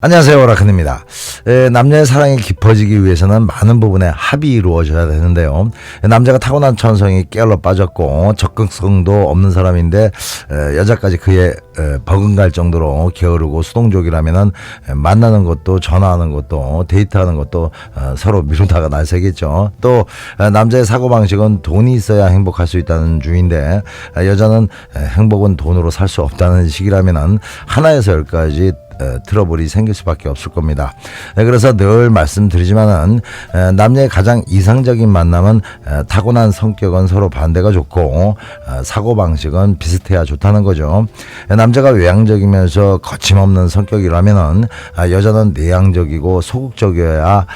안녕하세요 오라큰입니다. 에, 남녀의 사랑이 깊어지기 위해서는 많은 부분에 합이 이루어져야 되는데요. 에, 남자가 타고난 천성이 깨알로 빠졌고 적극성도 없는 사람인데 에, 여자까지 그에 에, 버금갈 정도로 게으르고 수동적이라면은 에, 만나는 것도 전화하는 것도 데이트하는 것도 어, 서로 미루다가 날새겠죠. 또 에, 남자의 사고 방식은 돈이 있어야 행복할 수 있다는 주의인데 에, 여자는 에, 행복은 돈으로 살 수 없다는 식이라면은 하나에서 열까지 에, 트러블이 생길 수밖에 없을 겁니다. 에, 그래서 늘 말씀드리지만은 에, 남녀의 가장 이상적인 만남은 에, 타고난 성격은 서로 반대가 좋고 어, 사고 방식은 비슷해야 좋다는 거죠. 에, 남자가 외향적이면서 거침없는 성격이라면은 아, 여자는 내향적이고 소극적이어야 어,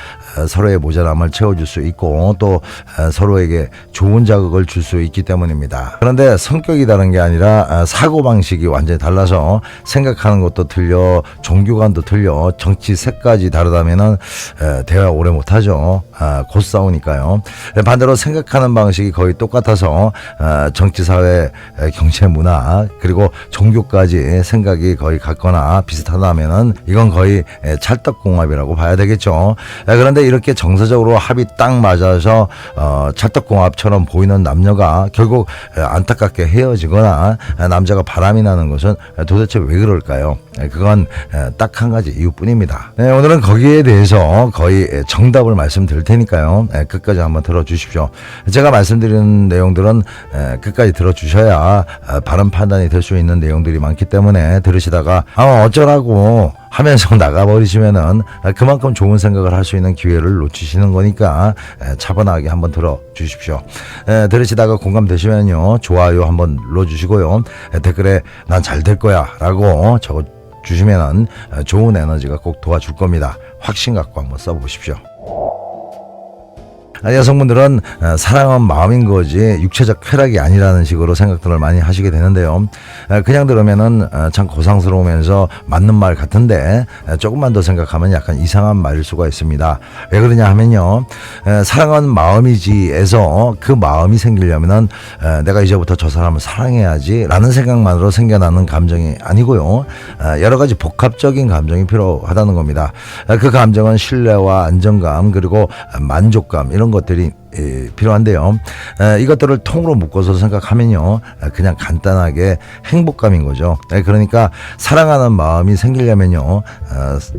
서로의 모자람을 채워줄 수 있고 또 어, 서로에게 좋은 자극을 줄 수 있기 때문입니다. 그런데 성격이 다른 게 아니라 어, 사고 방식이 완전히 달라서 생각하는 것도 틀려 종교관도 틀려 정치색까지 다르다면은 에, 대화 오래 못하죠. 아, 곧 싸우니까요. 에, 반대로 생각하는 방식이 거의 똑같아서 어, 정치, 사회, 에, 경제, 문화 그리고 종교까지 생각이 거의 같거나 비슷하다면은 이건 거의 에, 찰떡궁합이라고 봐야 되겠죠. 에, 그런데 이렇게 정서적으로 합이 딱 맞아서 어, 찰떡궁합처럼 보이는 남녀가 결국 에, 안타깝게 헤어지거나 에, 남자가 바람이 나는 것은 에, 도대체 왜 그럴까요? 에, 그건 딱 한 가지 이유뿐입니다. 네, 오늘은 거기에 대해서 거의 에, 정답을 말씀드릴 테니까요. 에, 끝까지 한번 들어주십시오. 제가 말씀드리는 내용들은 에, 끝까지 들어주셔야 아, 바른 판단이 될 수 있는 내용들이 많기 때문에 들으시다가 아 어쩌라고 하면서 나가버리시면은 아, 그만큼 좋은 생각을 할 수 있는 기회를 놓치시는 거니까 에, 차분하게 한번 들어 주십시오. 에, 들으시다가 공감되시면요 좋아요 한번 눌러주시고요 에, 댓글에 난 잘 될 거야라고 적어 주시면은 에, 좋은 에너지가 꼭 도와줄 겁니다. 확신 갖고 한번 써보십시오. 아, 여성분들은 어, 사랑은 마음인 거지 육체적 쾌락이 아니라는 식으로 생각들을 많이 하시게 되는데요. 어, 그냥 들으면은 어, 참 고상스러우면서 맞는 말 같은데 어, 조금만 더 생각하면 약간 이상한 말일 수가 있습니다. 왜 그러냐 하면요. 에, 사랑은 마음이지에서 그 마음이 생기려면은 에, 내가 이제부터 저 사람을 사랑해야지 라는 생각만으로 생겨나는 감정이 아니고요. 어, 여러 가지 복합적인 감정이 필요하다는 겁니다. 어, 그 감정은 신뢰와 안정감 그리고 만족감 이런 것들이 에, 필요한데요. 에, 이것들을 통으로 묶어서 생각하면요, 에, 그냥 간단하게 행복감인 거죠. 에, 그러니까 사랑하는 마음이 생기려면요, 어,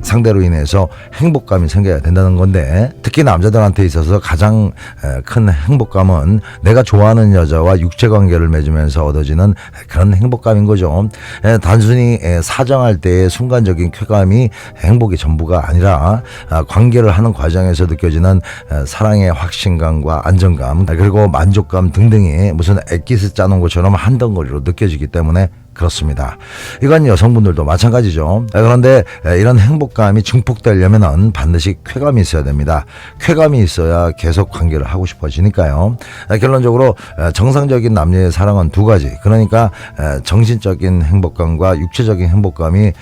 상대로 인해서 행복감이 생겨야 된다는 건데, 특히 남자들한테 있어서 가장 에, 큰 행복감은 내가 좋아하는 여자와 육체 관계를 맺으면서 얻어지는 그런 행복감인 거죠. 에, 단순히 에, 사정할 때의 순간적인 쾌감이 행복의 전부가 아니라 아, 관계를 하는 과정에서 느껴지는 에, 사랑의 확신감 과 안정감 그리고 만족감 등등이 무슨 액기스 짜놓은 것처럼 한 덩어리로 느껴지기 때문에 그렇습니다. 이건 여성분들도 마찬가지죠. 그런데 이런 행복감이 증폭되려면 반드시 쾌감이 있어야 됩니다. 쾌감이 있어야 계속 관계를 하고 싶어지니까요. 결론적으로 정상적인 남녀의 사랑은 두 가지. 그러니까 정신적인 행복감과 육체적인 행복감이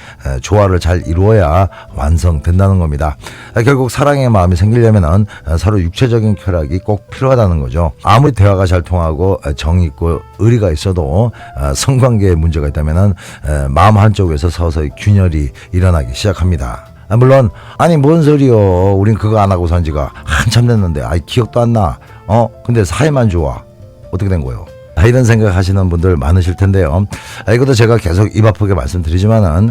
조화를 잘 이루어야 완성된다는 겁니다. 결국 사랑의 마음이 생기려면 서로 육체적인 쾌락이 꼭 필요하다는 거죠. 아무리 대화가 잘 통하고 정이 있고 의리가 있어도 성관계에 문제가 있다면은 에, 마음 한쪽에서 서서히 균열이 일어나기 시작합니다. 아, 물론 아니 뭔 소리요? 우린 그거 안 하고 산 지가 한참 됐는데 아이 기억도 안 나. 어? 근데 사이만 좋아. 어떻게 된 거예요? 아, 이런 생각 하시는 분들 많으실 텐데요. 아, 이것도 제가 계속 입 아프게 말씀드리지만은,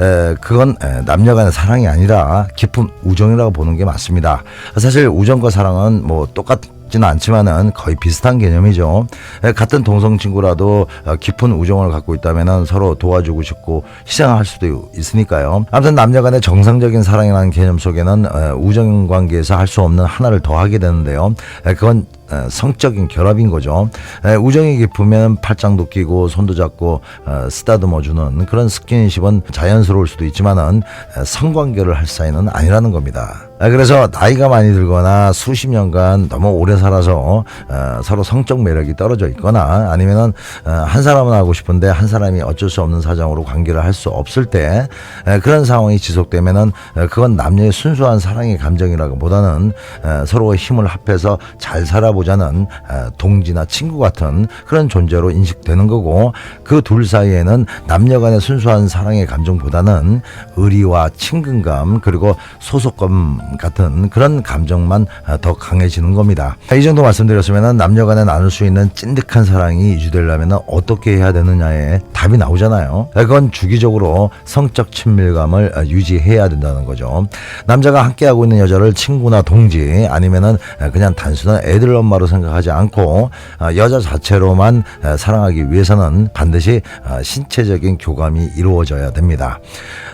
에, 그건 에, 남녀 간의 사랑이 아니라 깊은 우정이라고 보는 게 맞습니다. 사실 우정과 사랑은 뭐 똑같, 지는 않지만은 거의 비슷한 개념이죠. 에, 같은 동성 친구라도 어, 깊은 우정을 갖고 있다면은 서로 도와주고 싶고 희생할 수도 있으니까요. 아무튼 남녀간의 정상적인 사랑이라는 개념 속에는 에, 우정 관계에서 할 수 없는 하나를 더하게 되는데요. 에, 그건 에, 성적인 결합인 거죠. 에, 우정이 깊으면 팔짱도 끼고 손도 잡고 어, 쓰다듬어 주는 그런 스킨십은 자연스러울 수도 있지만은 에, 성관계를 할 사이는 아니라는 겁니다. 아, 그래서 나이가 많이 들거나 수십 년간 너무 오래 살아서 어, 서로 성적 매력이 떨어져 있거나 아니면은 어, 한 사람은 하고 싶은데 한 사람이 어쩔 수 없는 사정으로 관계를 할 수 없을 때 에, 그런 상황이 지속되면은 어, 그건 남녀의 순수한 사랑의 감정이라기보다는 어, 서로의 힘을 합해서 잘 살아보자는 어, 동지나 친구 같은 그런 존재로 인식되는 거고 그 둘 사이에는 남녀 간의 순수한 사랑의 감정보다는 의리와 친근감 그리고 소속감 같은 그런 감정만 어, 더 강해지는 겁니다. 이 정도 말씀드렸으면 남녀 간에 나눌 수 있는 찐득한 사랑이 유지되려면 어떻게 해야 되느냐에 답이 나오잖아요. 그건 주기적으로 성적 친밀감을 어, 유지해야 된다는 거죠. 남자가 함께하고 있는 여자를 친구나 동지 아니면은 어, 그냥 단순한 애들 엄마로 생각하지 않고 어, 여자 자체로만 어, 사랑하기 위해서는 반드시 어, 신체적인 교감이 이루어져야 됩니다.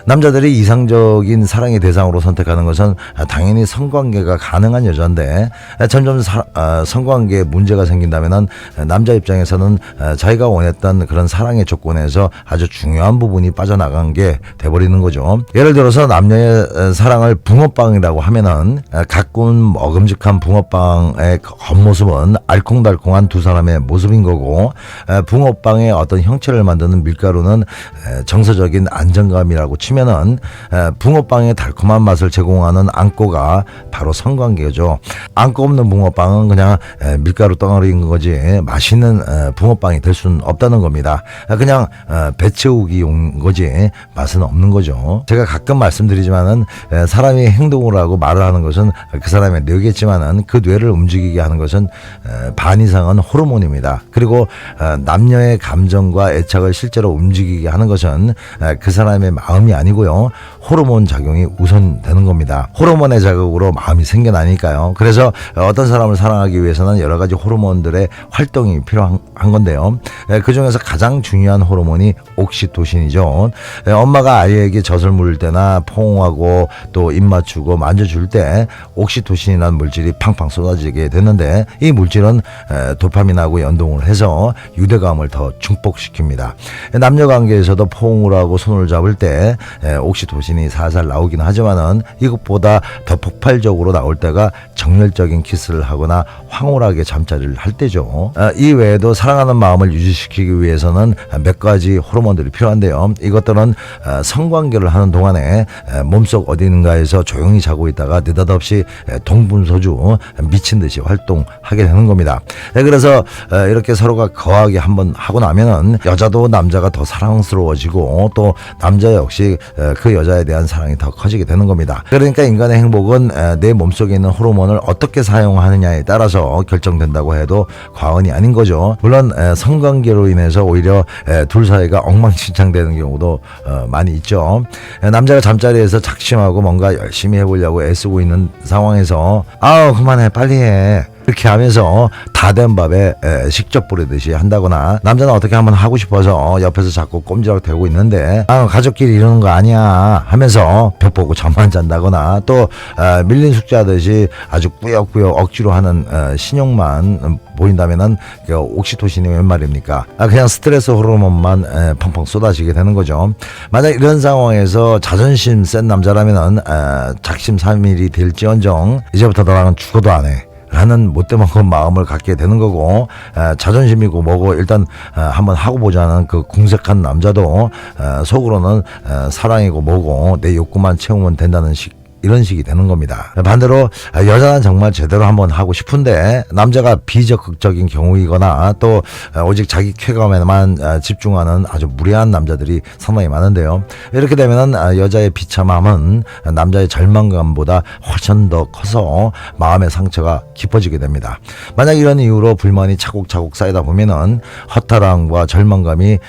남자들이 이상적인 사랑의 대상으로 선택하는 것은 어, 당연히 성관계가 가능한 여자인데 어, 점점 사- 어, 성관계에 문제가 생긴다면은 어, 남자 입장에서는 어, 자기가 원했던 그런 사랑의 조건에서 아주 중요한 부분이 빠져나간 게 돼버리는 거죠. 예를 들어서 남녀의 어, 사랑을 붕어빵이라고 하면은 어, 가꾼 먹음직한 붕어빵의 그 겉모습은 알콩달콩한 두 사람의 모습인 거고 어, 붕어빵의 어떤 형체를 만드는 밀가루는 에, 정서적인 안정감이라고 치면은 에, 붕어빵의 달콤한 맛을 제공하는 안고가 바로 성관계죠. 안고 없는 붕어빵은 그냥 에, 밀가루 덩어리인 거지 맛있는 에, 붕어빵이 될 수는 없다는 겁니다. 아, 그냥 어, 배 채우기용 거지 맛은 없는 거죠. 제가 가끔 말씀드리지만은 에, 사람이 행동을 하고 말을 하는 것은 그 사람의 뇌겠지만은 그 뇌를 움직이게 하는 것은 에, 반 이상은 호르몬입니다. 그리고 어, 남녀의 감정과 애착을 실제로 움직이게 하는 것은 에, 그 사람의 마음이 아니고요. 호르몬 작용이 우선 되는 겁니다. 호르몬 의 자극으로 마음이 생겨나니까요. 그래서 어떤 사람을 사랑하기 위해서는 여러 가지 호르몬들의 활동이 필요한 한 건데요. 에, 그 중에서 가장 중요한 호르몬이 옥시토신이죠. 에, 엄마가 아이에게 젖을 물을 때나 포옹하고 또 입 맞추고 만져줄 때 옥시토신이라는 물질이 팡팡 쏟아지게 되는데 이 물질은 에, 도파민하고 연동을 해서 유대감을 더 증폭시킵니다. 남녀 관계에서도 포옹을 하고 손을 잡을 때 에, 옥시토신이 살살 나오긴 하지만은 이것보다 더 폭발적으로 나올 때가 정열적인 키스를 하거나 황홀하게 잠자리를 할 때죠. 아, 이 외에도 사랑하는 마음을 유지시키기 위해서는 몇 가지 호르몬들이 필요한데요. 이것들은 아, 성관계를 하는 동안에 에, 몸속 어딘가에서 조용히 자고 있다가 느닷없이 에, 동분소주 미친 듯이 활동하게 되는 겁니다. 에, 그래서 에, 이렇게 서로가 거하게 한번 하고 나면은 여자도 남자가 더 사랑스러워지고 또 남자 역시 에, 그 여자에 대한 사랑이 더 커지게 되는 겁니다. 그러니까 인간의 행복은 에, 내 몸속에 있는 호르몬을 어떻게 사용하느냐에 따라서 결정된다고 해도 과언이 아닌 거죠. 물론 에, 성관계로 인해서 오히려 에, 둘 사이가 엉망진창되는 경우도 어, 많이 있죠. 에, 남자가 잠자리에서 작심하고 뭔가 열심히 해보려고 애쓰고 있는 상황에서 아우 그만해 빨리 해. 이렇게 하면서 다 된 밥에 에, 식접 뿌리듯이 한다거나 남자는 어떻게 한번 하고 싶어서 옆에서 자꾸 꼼지락 대고 있는데 아 가족끼리 이러는 거 아니야 하면서 벽 보고 잠만 잔다거나 또 어, 밀린 숙제하듯이 아주 꾸역꾸역 억지로 하는 어, 신용만 음, 보인다면은 그 옥시토신이 웬 말입니까? 아, 그냥 스트레스 호르몬만 에, 펑펑 쏟아지게 되는 거죠. 만약 이런 상황에서 자존심 센 남자라면은 에, 작심삼일이 될지언정 이제부터 너랑은 죽어도 안 해. 라는 못돼먹은 마음을 갖게 되는 거고 에, 자존심이고 뭐고 일단 에, 한번 하고 보자는 그 궁색한 남자도 에, 속으로는 에, 사랑이고 뭐고 내 욕구만 채우면 된다는 식 이런 식이 되는 겁니다. 반대로 아, 여자는 정말 제대로 한번 하고 싶은데 남자가 비적극적인 경우이거나 또 아, 오직 자기 쾌감에만 아, 집중하는 아주 무례한 남자들이 상당히 많은데요. 이렇게 되면은 아, 여자의 비참함은 남자의 절망감보다 훨씬 더 커서 마음의 상처가 깊어지게 됩니다. 만약 이런 이유로 불만이 차곡차곡 쌓이다 보면은 허탈함과 절망감이 에,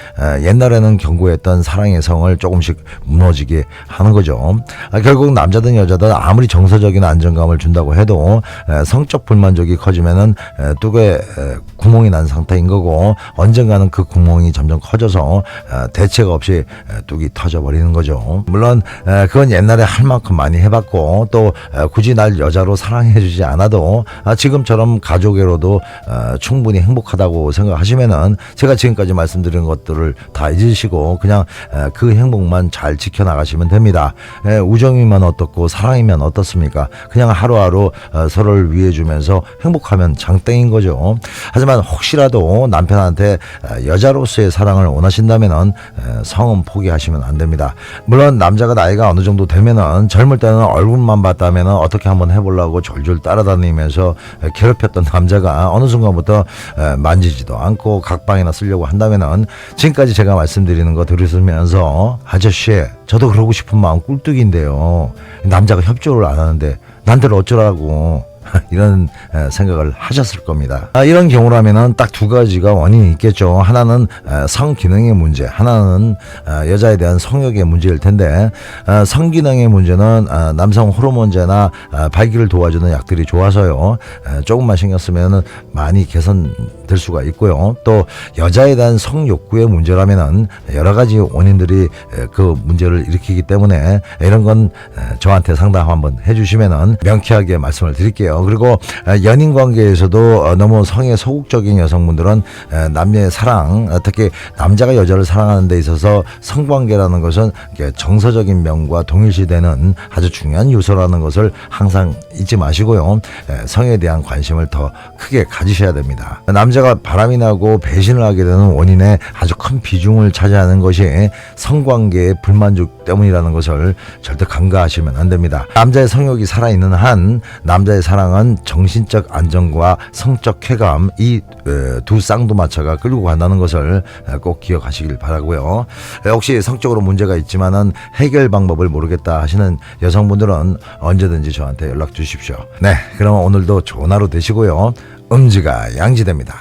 옛날에는 견고했던 사랑의 성을 조금씩 무너지게 하는 거죠. 아, 결국 남자든 여자든 아무리 정서적인 안정감을 준다고 해도 에, 성적 불만족이 커지면은 에, 뚝에 에, 구멍이 난 상태인 거고 언젠가는 그 구멍이 점점 커져서 에, 대책 없이 에, 뚝이 터져버리는 거죠. 물론 에, 그건 옛날에 할 만큼 많이 해봤고 또 에, 굳이 날 여자로 사랑해주지 않아도 아, 지금처럼 가족애로도 어, 충분히 행복하다고 생각하시면은 제가 지금까지 말씀드린 것들을 다 잊으시고 그냥 에, 그 행복만 잘 지켜나가시면 됩니다. 에, 우정이면 어떻고 사랑이면 어떻습니까? 그냥 하루하루 어, 서로를 위해 주면서 행복하면 장땡인 거죠. 하지만 혹시라도 남편한테 어, 여자로서의 사랑을 원하신다면은 에, 성은 포기하시면 안 됩니다. 물론 남자가 나이가 어느 정도 되면은 젊을 때는 얼굴만 봤다면은 어떻게 한번 해보려고 졸졸 따라다니면서 에, 괴롭혔던 남자가 어느 순간부터 에, 만지지도 않고 각방이나 쓰려고 한다면은 지금까지 제가 말씀드리는 거 들으시면서 아저씨 저도 그러고 싶은 마음 꿀뚝인데요. 남자가 협조를 안 하는데 난들 어쩌라고 이런 에, 생각을 하셨을 겁니다. 아, 이런 경우라면은 딱두 가지가 원인이 있겠죠. 하나는 에, 성기능의 문제, 하나는 어, 여자에 대한 성욕의 문제일 텐데 어, 성기능의 문제는 어, 남성 호르몬제나 어, 발기를 도와주는 약들이 좋아서요. 에, 조금만 신경 쓰면은 많이 개선될 수가 있고요. 또 여자에 대한 성욕구의 문제라면은 여러 가지 원인들이 에, 그 문제를 일으키기 때문에 이런 건 에, 저한테 상담 한번 해주시면은 명쾌하게 말씀을 드릴게요. 그리고 에, 연인 관계에서도 어, 너무 성에 소극적인 여성분들은 에, 남녀의 사랑, 어, 특히 남자가 여자를 사랑하는 데 있어서 성관계라는 것은 정서적인 면과 동일시되는 아주 중요한 요소라는 것을 항상 잊지 마시고요. 에, 성에 대한 관심을 더 크게 가지셔야 됩니다. 남자가 바람이 나고 배신을 하게 되는 원인에 아주 큰 비중을 차지하는 것이 성관계의 불만족 때문이라는 것을 절대 간과하시면 안 됩니다. 남자의 성욕이 살아있는 한 남자의 사랑 은 정신적 안정과 성적 쾌감 이 두 쌍두마차가 끌고 간다는 것을 에, 꼭 기억하시길 바라고요. 에, 혹시 성적으로 문제가 있지만은 해결 방법을 모르겠다 하시는 여성분들은 언제든지 저한테 연락 주십시오. 네, 그럼 오늘도 좋은 하루 되시고요. 음지가 양지됩니다.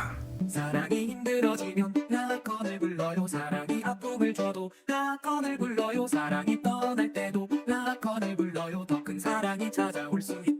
사랑이 힘들어지면 라건을 불러요 사랑이 아픔을 줘도 라건을 불러요 사랑이 떠날 때도 라건을 불러요 더 큰 사랑이 찾아올 수 있도록